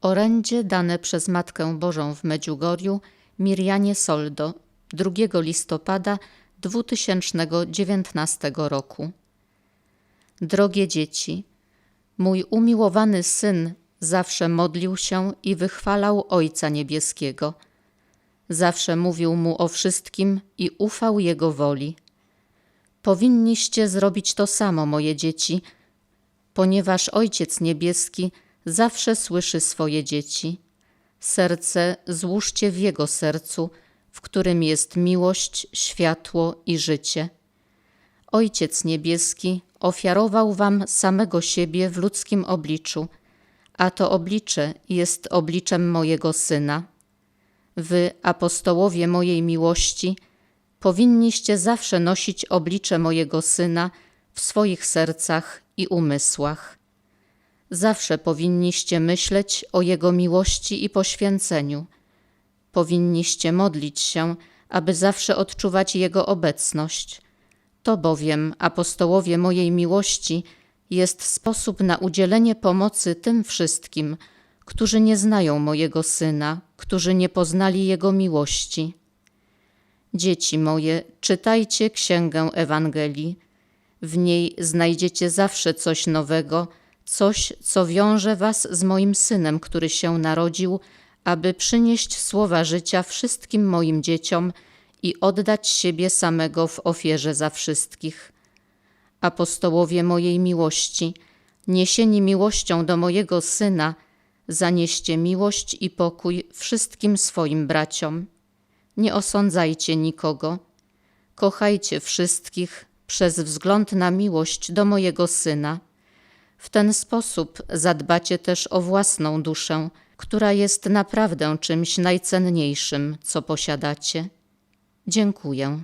Orędzie dane przez Matkę Bożą w Medjugorju Mirjanie Soldo 2 listopada 2019 roku. Drogie dzieci, mój umiłowany syn zawsze modlił się i wychwalał Ojca Niebieskiego. Zawsze mówił mu o wszystkim i ufał Jego woli. Powinniście zrobić to samo, moje dzieci, ponieważ Ojciec Niebieski zawsze słyszy swoje dzieci. Serce złóżcie w Jego sercu, w którym jest miłość, światło i życie. Ojciec Niebieski ofiarował wam samego siebie w ludzkim obliczu, a to oblicze jest obliczem mojego Syna. Wy, apostołowie mojej miłości, powinniście zawsze nosić oblicze mojego Syna w swoich sercach i umysłach. Zawsze powinniście myśleć o Jego miłości i poświęceniu. Powinniście modlić się, aby zawsze odczuwać Jego obecność. To bowiem, apostołowie mojej miłości, jest sposób na udzielenie pomocy tym wszystkim, którzy nie znają mojego Syna, którzy nie poznali Jego miłości. Dzieci moje, czytajcie Księgę Ewangelii. W niej znajdziecie zawsze coś nowego, coś, co wiąże was z moim Synem, który się narodził, aby przynieść słowa życia wszystkim moim dzieciom i oddać siebie samego w ofierze za wszystkich. Apostołowie mojej miłości, niesieni miłością do mojego Syna, zanieście miłość i pokój wszystkim swoim braciom. Nie osądzajcie nikogo. Kochajcie wszystkich przez wzgląd na miłość do mojego Syna. W ten sposób zadbacie też o własną duszę, która jest naprawdę czymś najcenniejszym, co posiadacie. Dziękuję.